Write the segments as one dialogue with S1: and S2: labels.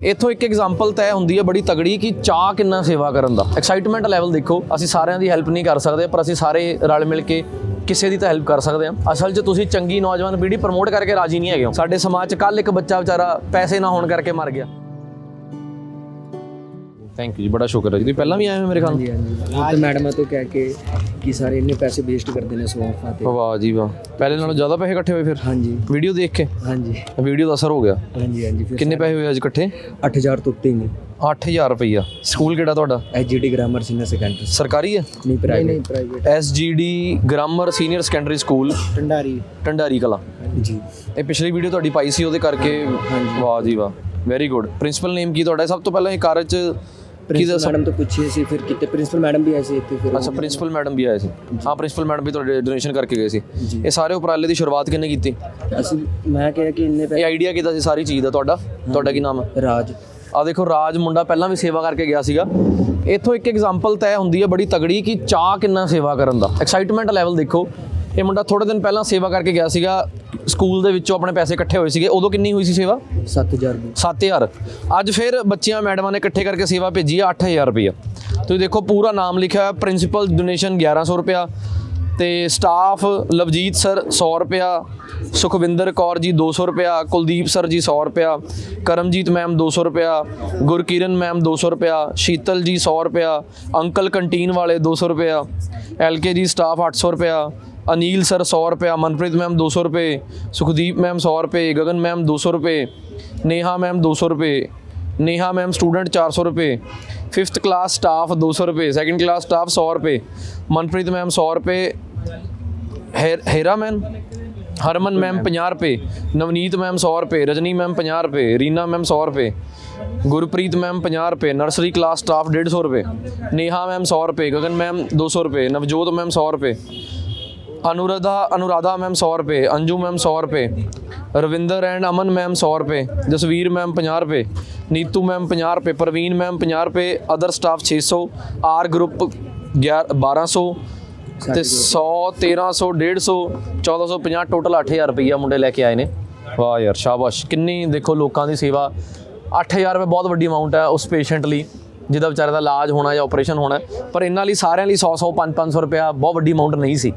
S1: ਇੱਥੋਂ ਇੱਕ ਐਗਜ਼ਾਮਪਲ ਤੈਅ ਹੁੰਦੀ ਹੈ ਬੜੀ ਤਗੜੀ ਕਿ ਚਾਹ ਕਿੰਨਾ ਸੇਵਾ ਕਰਨ ਦਾ। ਐਕਸਾਈਟਮੈਂਟ ਲੈਵਲ ਦੇਖੋ, ਅਸੀਂ ਸਾਰਿਆਂ ਦੀ ਹੈਲਪ ਨਹੀਂ ਕਰ ਸਕਦੇ, ਪਰ ਅਸੀਂ ਸਾਰੇ ਰਲ ਮਿਲ ਕੇ ਕਿਸੇ ਦੀ ਤਾਂ ਹੈਲਪ ਕਰ ਸਕਦੇ ਹਾਂ। ਅਸਲ 'ਚ ਤੁਸੀਂ ਚੰਗੀ ਨੌਜਵਾਨ ਪੀੜ੍ਹੀ ਪ੍ਰਮੋਟ ਕਰਕੇ ਰਾਜੀ ਨਹੀਂ ਹੈਗੇ ਹੋ। ਸਾਡੇ ਸਮਾਜ 'ਚ ਕੱਲ ਇੱਕ ਬੱਚਾ ਵਿਚਾਰਾ ਪੈਸੇ ਨਾ ਹੋਣ ਕਰਕੇ ਮਰ ਗਿਆ। ਥੈਂਕ ਯੂ ਜੀ, ਬੜਾ ਸ਼ੁਕਰ ਹੈ ਜੀ। ਪਹਿਲਾਂ ਵੀ ਆਏ ਹੋ ਮੇਰੇ ਖਿਆਲ
S2: ਹਾਂਜੀ ਹਾਂਜੀ। ਉਹ ਤੇ ਮੈਡਮਾਂ ਤੋਂ ਕਹਿ ਕੇ ਕਿ ਸਾਰੇ ਇੰਨੇ ਪੈਸੇ ਵੇਸਟ ਕਰਦੇ ਨੇ ਸਵਾਫਾਂ ਤੇ।
S1: ਵਾਹ ਜੀ ਵਾਹ। ਪਹਿਲੇ ਨਾਲੋਂ ਜ਼ਿਆਦਾ ਪੈਸੇ ਇਕੱਠੇ ਹੋਏ ਫਿਰ?
S2: ਹਾਂਜੀ।
S1: ਵੀਡੀਓ ਦੇਖ ਕੇ?
S2: ਹਾਂਜੀ।
S1: ਵੀਡੀਓ ਦਾ ਅਸਰ ਹੋ ਗਿਆ?
S2: ਹਾਂਜੀ ਹਾਂਜੀ। ਫਿਰ
S1: ਕਿੰਨੇ ਪੈਸੇ ਹੋਏ ਅੱਜ ਇਕੱਠੇ?
S2: 8000 ਤੋਂ ਉੱਤੇ ਹੀ ਨੇ।
S1: 8000 ਰੁਪਈਆ। ਸਕੂਲ ਕਿਹੜਾ ਤੁਹਾਡਾ?
S2: ਐਚਜੀਡੀ ਗ੍ਰਾਮਰ ਸੀਨੀਅਰ ਸੈਕੰਡਰੀ
S1: ਸਰਕਾਰੀ ਹੈ?
S2: ਨਹੀਂ ਪ੍ਰਾਈਵੇਟ ਨਹੀਂ private
S1: SGD grammar senior secondary school
S2: Tandari
S1: Dhandari Kalan.
S2: ਜੀ
S1: ਇਹ ਪਿਛਲੀ ਵੀਡੀਓ ਤੁਹਾਡੀ ਪਾਈ ਸੀ ਉਹਦੇ ਕਰਕੇ ਵਾਹ ਜੀ ਵਾਹ। ਵੈਰੀ ਗੁੱਡ ਪ੍ਰਿੰਸੀਪਲ ਨੇਮ ਕੀ ਤੁਹਾਡਾ? ਸਭ ਤੋਂ ਪਹਿਲਾਂ ਇਹ ਕਾਰਜ
S2: ਪ੍ਰਿੰਸੀਪਲ ਮੈਡਮ ਤੋਂ ਪੁੱਛੀ ਸੀ ਫਿਰ ਕਿਤੇ ਪ੍ਰਿੰਸੀਪਲ ਮੈਡਮ ਵੀ ਆਏ ਸੀ ਇੱਥੇ ਫਿਰ
S1: ਅੱਛਾ ਪ੍ਰਿੰਸੀਪਲ ਮੈਡਮ ਵੀ ਆਏ ਸੀ। ਹਾਂ ਪ੍ਰਿੰਸੀਪਲ ਮੈਡਮ ਵੀ ਤੁਹਾਡੇ ਡੋਨੇਸ਼ਨ ਕਰਕੇ ਗਏ ਸੀ। ਇਹ ਸਾਰੇ ਉਪਰਾਲੇ ਦੀ ਸ਼ੁਰੂਆਤ ਕਿੰਨੇ ਕੀਤੀ?
S2: ਅਸੀਂ ਮੈਂ ਕਿਹਾ ਕਿ ਇੰਨੇ
S1: ਇਹ
S2: ਪੈਸੇ
S1: ਆਈਡੀਆ ਕਿਦਾਂ ਸੀ? ਸਾਰੀ ਚੀਜ਼ ਦਾ ਤੁਹਾਡਾ? ਤੁਹਾਡਾ ਕੀ ਨਾਮ? ਹੈ
S2: ਰਾਜ।
S1: ਆ ਦੇਖੋ ਰਾਜ ਮੁੰਡਾ ਪਹਿਲਾਂ ਵੀ ਸੇਵਾ ਕਰਕੇ ਗਿਆ ਸੀਗਾ। ਇੱਥੋਂ ਇੱਕ ਐਗਜ਼ਾਮਪਲ ਤੈਅ ਹੁੰਦੀ ਹੈ ਬੜੀ ਤਗੜੀ ਕਿ ਚਾਹ ਕਿੰਨਾ ਸੇਵਾ ਕਰਨ ਦਾ। ਐਕਸਾਈਟਮੈਂਟ ਲੈਵਲ ਦੇਖੋ। ਇਹ ਮੁੰਡਾ ਥੋੜੇ ਦਿਨ ਪਹਿਲਾਂ ਸੇਵਾ ਕਰਕੇ ਗਿਆ ਸੀਗਾ ਸਕੂਲ ਦੇ ਵਿੱਚੋਂ ਆਪਣੇ ਪੈਸੇ ਇਕੱਠੇ ਹੋਏ ਸੀਗੇ। ਉਦੋਂ ਕਿੰਨੀ ਹੋਈ ਸੀ ਸੇਵਾ?
S2: 7000 ਦੀ।
S1: 7000 ਅੱਜ ਫਿਰ ਬੱਚਿਆਂ ਮੈਡਮਾਂ ਨੇ ਇਕੱਠੇ ਕਰਕੇ ਸੇਵਾ ਭੇਜੀ ਹੈ 8000 ਰੁਪਇਆ ਤੁਸੀਂ ਦੇਖੋ ਪੂਰਾ ਨਾਮ ਲਿਖਿਆ ਹੈ ਪ੍ਰਿੰਸੀਪਲ ਡੋਨੇਸ਼ਨ 1100 ਰੁਪਇਆ ਤੇ ਸਟਾਫ ਲਵਜੀਤ ਸਰ 100 ਰੁਪਇਆ ਸੁਖਵਿੰਦਰ ਕੌਰ ਜੀ 200 ਰੁਪਇਆ ਕੁਲਦੀਪ ਸਰ ਜੀ 100 ਰੁਪਇਆ ਕਰਮਜੀਤ ਮੈਮ 200 ਰੁਪਇਆ ਗੁਰਕਿਰਨ ਮੈਮ 200 ਰੁਪਇਆ ਸ਼ੀਤਲ ਜੀ 100 ਰੁਪਇਆ ਅੰਕਲ ਕੰਟੀਨ ਵਾਲੇ 200 ਰੁਪਇਆ ਐਲਕੇ ਜੀ ਸਟਾਫ 800 ਰੁਪਇਆ ਅਨੀਲ ਸਰ 100 ਰੁਪਇਆ ਮਨਪ੍ਰੀਤ ਮੈਮ 200 ਰੁਪਏ ਸੁਖਦੀਪ ਮੈਮ 100 ਰੁਪਏ ਗਗਨ ਮੈਮ 200 ਰੁਪਏ ਨੇਹਾ ਮੈਮ 200 ਰੁਪਏ ਨੇਹਾ ਮੈਮ ਸਟੂਡੈਂਟ 400 ਰੁਪਏ 5th ਕਲਾਸ ਸਟਾਫ 200 ਰੁਪਏ 2nd ਕਲਾਸ ਸਟਾਫ 100 ਰੁਪਏ ਮਨਪ੍ਰੀਤ ਮੈਮ 100 ਰੁਪਏ ਹੈਰ- ਹੈਰਾ ਮੈਮ ਹਰਮਨ ਮੈਮ 50 ਰੁਪਏ ਨਵਨੀਤ ਮੈਮ 100 ਰੁਪਏ ਰਜਨੀ ਮੈਮ 50 ਰੁਪਏ ਰੀਨਾ ਮੈਮ 100 ਰੁਪਏ ਗੁਰਪ੍ਰੀਤ ਮੈਮ 50 ਰੁਪਏ ਨਰਸਰੀ ਕਲਾਸ ਸਟਾਫ 150 ਰੁਪਏ ਨੇਹਾ ਮੈਮ 100 ਰੁਪਏ ਗਗਨ ਮੈਮ 200 ਰੁਪਏ ਨਵਜੋਤ ਮੈਮ 100 ਰੁਪਏ ਅਨੁਰਾਧਾ ਅਨੁਰਾਧਾ ਮੈਮ 100 ਰੁਪਏ, ਅੰਜੂ ਮੈਮ 100 ਰੁਪਏ, ਰਵਿੰਦਰ ਐਂਡ ਅਮਨ ਮੈਮ 100 ਰੁਪਏ, ਜਸਵੀਰ ਮੈਮ 50 ਰੁਪਏ, ਨੀਤੂ ਮੈਮ 50 ਰੁਪਏ, ਪ੍ਰਵੀਨ ਮੈਮ 50 ਰੁਪਏ ਅਦਰ ਸਟਾਫ 600 ਆਰ ਗਰੁੱਪ 1200 ਤੇ 100 1300 150 1450 ਟੋਟਲ 8000 ਰੁਪਈਆ ਮੁੰਡੇ ਲੈ ਕੇ ਆਏ ਨੇ। ਵਾਹ ਯਾਰ, ਸ਼ਾਬਾਸ਼। ਕਿੰਨੀ ਦੇਖੋ ਲੋਕਾਂ ਦੀ ਸੇਵਾ। 8000 ਰੁਪਏ ਬਹੁਤ ਵੱਡੀ ਅਮਾਉਂਟ ਹੈ ਉਸ ਪੇਸ਼ੈਂਟ ਲਈ। ਜਿਹਦਾ ਵਿਚਾਰੇ ਦਾ ਇਲਾਜ ਹੋਣਾ ਜਾਂ ਆਪਰੇਸ਼ਨ ਹੋਣਾ ਪਰ ਇਹਨਾਂ ਲਈ ਸਾਰਿਆਂ ਲਈ 100 100 5 500 ਰੁਪਇਆ ਬਹੁਤ ਵੱਡੀ ਅਮਾਉਂਟ ਨਹੀਂ ਸੀ।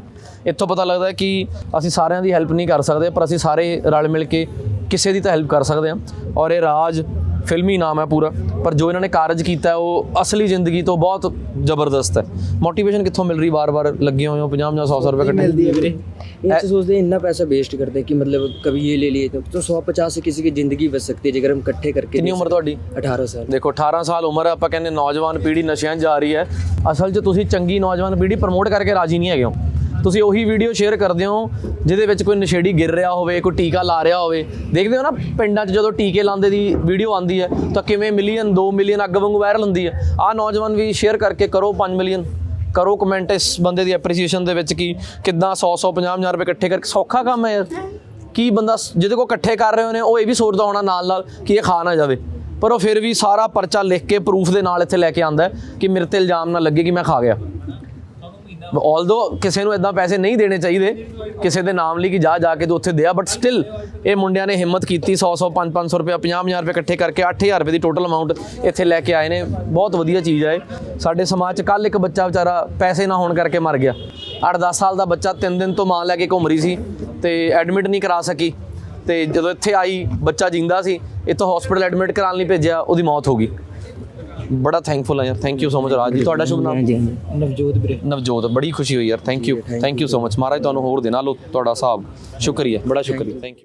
S1: ਇੱਥੋਂ ਪਤਾ ਲੱਗਦਾ ਕਿ ਅਸੀਂ ਸਾਰਿਆਂ ਦੀ ਹੈਲਪ ਨਹੀਂ ਕਰ ਸਕਦੇ, ਪਰ ਅਸੀਂ ਸਾਰੇ ਰਲ ਮਿਲ ਕੇ ਕਿਸੇ ਦੀ ਤਾਂ ਹੈਲਪ ਕਰ ਸਕਦੇ ਹਾਂ। ਔਰ ਇਹ ਰਾਜ ਫਿਲਮੀ ਨਾਮ ਹੈ ਪੂਰਾ ਪਰ ਜੋ ਇਹਨਾਂ ਨੇ ਕਾਰਜ ਕੀਤਾ ਹੈ, ਉਹ ਅਸਲੀ ਜ਼ਿੰਦਗੀ ਤੋਂ ਬਹੁਤ ਜ਼ਬਰਦਸਤ ਹੈ ਮੋਟੀਵੇਸ਼ਨ ਕਿੱਥੋਂ ਮਿਲ ਰਹੀ ਵਾਰ-ਵਾਰ ਲੱਗੇ ਹੋਏ ਹੋ 50 50 100 100 ਰੁਪਏ ਇਕੱਠੇ
S2: मिलती है मेरे ये तो सोचते हैं इतना पैसा वेस्ट करते हैं कि मतलब कभी ये ले लिए तो तो सौ पचास से किसी की जिंदगी बच सकती है अगर हम इकट्ठे करके
S1: ਕਿੰਨੀ ਉਮਰ ਤੁਹਾਡੀ
S2: अठारह साल
S1: ਦੇਖੋ 18 ਸਾਲ ਉਮਰ ਹੈ ਆਪਾਂ ਕਹਿੰਦੇ ਨੌਜਵਾਨ ਪੀੜ੍ਹੀ ਨਸ਼ਿਆਂ 'ਚ ਜਾ ਰਹੀ ਹੈ ਅਸਲ 'ਚ ਤੁਸੀਂ ਚੰਗੀ ਨੌਜਵਾਨ ਪੀੜ੍ਹੀ ਪ੍ਰਮੋਟ ਕਰਕੇ ਰਾਜੀ ਨਹੀਂ ਹੈਗੇ ਹੋ ਤੁਸੀਂ ਉਹੀ ਵੀਡੀਓ ਸ਼ੇਅਰ ਕਰਦੇ ਹੋ, ਜਿਹਦੇ ਵਿੱਚ ਕੋਈ ਨਸ਼ੇੜੀ ਗਿਰ ਰਿਹਾ ਹੋਵੇ, ਕੋਈ ਟੀਕਾ ਲਾ ਰਿਹਾ ਹੋਵੇ। ਦੇਖਦੇ ਹੋ ਨਾ, ਪਿੰਡਾਂ 'ਚ ਜਦੋਂ ਟੀਕੇ ਲਾਉਂਦੇ ਦੀ ਵੀਡੀਓ ਆਉਂਦੀ ਹੈ, ਤਾਂ ਕਿਵੇਂ ਮਿਲੀਅਨ 2 ਮਿਲੀਅਨ ਅੱਗ ਵਾਂਗੂ ਵਾਇਰਲ ਹੁੰਦੀ ਹੈ। ਆਹ ਨੌਜਵਾਨ ਵੀ ਸ਼ੇਅਰ ਕਰਕੇ ਕਰੋ 5 ਮਿਲੀਅਨ ਕਰੋ ਕਮੈਂਟ ਇਸ ਬੰਦੇ ਦੀ ਐਪਰੀਸੀਏਸ਼ਨ ਦੇ ਵਿੱਚ ਕਿ ਕਿੱਦਾਂ 100 100 50 50 ਰੁਪਏ ਇਕੱਠੇ ਕਰਕੇ। ਸੌਖਾ ਕੰਮ ਹੈ ਯਾਰ। ਕੀ ਬੰਦਾ ਜਿਹਦੇ ਕੋਲ ਇਕੱਠੇ ਕਰ ਰਹੇ ਨੇ ਉਹ ਇਹ ਵੀ ਸੋਚਦਾ ਹੋਣਾ ਨਾਲ ਨਾਲ ਕਿ ਇਹ ਖਾ ਨਾ ਜਾਵੇ। ਪਰ ਉਹ ਫਿਰ ਵੀ ਸਾਰਾ ਪਰਚਾ ਲਿਖ ਕੇ ਪ੍ਰੂਫ ਦੇ ਨਾਲ ਇੱਥੇ ਲੈ ਕੇ ਆਂਦਾ ਕਿ ਮੇਰੇ ਤੇ ਇਲਜ਼ਾਮ ਨਾ ਲੱਗੇ ਕਿ ਮੈਂ ਖਾ ਗਿਆ। ਆਲਦੋ ਕਿਸੇ ਨੂੰ ਇਦਾਂ ਪੈਸੇ ਨਹੀਂ ਦੇਣੇ ਚਾਹੀਦੇ, ਕਿਸੇ ਦੇ ਨਾਮ ਲਈ ਕਿ ਜਾ ਜਾ ਕੇ ਤੂੰ ਉੱਥੇ ਦਿਆ ਬਟ ਸਟਿਲ ਇਹ ਮੁੰਡਿਆਂ ਨੇ ਹਿੰਮਤ ਕੀਤੀ 100 100 5 500 ਰੁਪਏ 50 50 ਰੁਪਏ ਇਕੱਠੇ ਕਰਕੇ 8000 ਰੁਪਏ ਦੀ ਟੋਟਲ ਅਮਾਉਂਟ ਇੱਥੇ ਲੈ ਕੇ ਆਏ ਨੇ। ਬਹੁਤ ਵਧੀਆ ਚੀਜ਼ ਹੈ ਇਹ। ਸਾਡੇ ਸਮਾਜ 'ਚ ਕੱਲ ਇੱਕ ਬੱਚਾ ਵਿਚਾਰਾ ਪੈਸੇ ਨਾ ਹੋਣ ਕਰਕੇ ਮਰ ਗਿਆ। 8-10 ਸਾਲ ਦਾ ਬੱਚਾ 3 ਦਿਨ ਤੋਂ ਮਾਂ ਲੈ ਕੇ ਘੁੰਮ ਰਹੀ ਸੀ ਤੇ ਐਡਮਿਟ ਨਹੀਂ ਕਰਾ ਸਕੀ। ਤੇ ਜਦੋਂ ਇੱਥੇ ਆਈ, ਬੱਚਾ ਜਿੰਦਾ ਸੀ, ਇੱਥੋਂ ਹਸਪੀਟਲ ਐਡਮਿਟ ਕਰਾਉਣ ਲਈ ਭੇਜਿਆ, ਉਹਦੀ ਮੌਤ ਹੋ ਗਈ। ਬੜਾ ਥੈਂਕਫੁਲ ਆ ਯਾਰ thank you so much Raj ji. ਤੁਹਾਡਾ ਸ਼ੁਭ ਨਾਮ?
S2: ਨਵਜੋਤ ਵੀਰੇ।
S1: ਨਵਜੋਤ ਬੜੀ ਖੁਸ਼ੀ ਹੋਈ ਯਾਰ thank you thank you so much ਮਹਾਰਾਜ ਤੁਹਾਨੂੰ ਹੋਰ ਦੇ ਨਾਲ ਤੁਹਾਡਾ ਸਾਹਿਬ ਸ਼ੁਕਰੀਆ ਬੜਾ ਸ਼ੁਕਰੀਆ। Thank you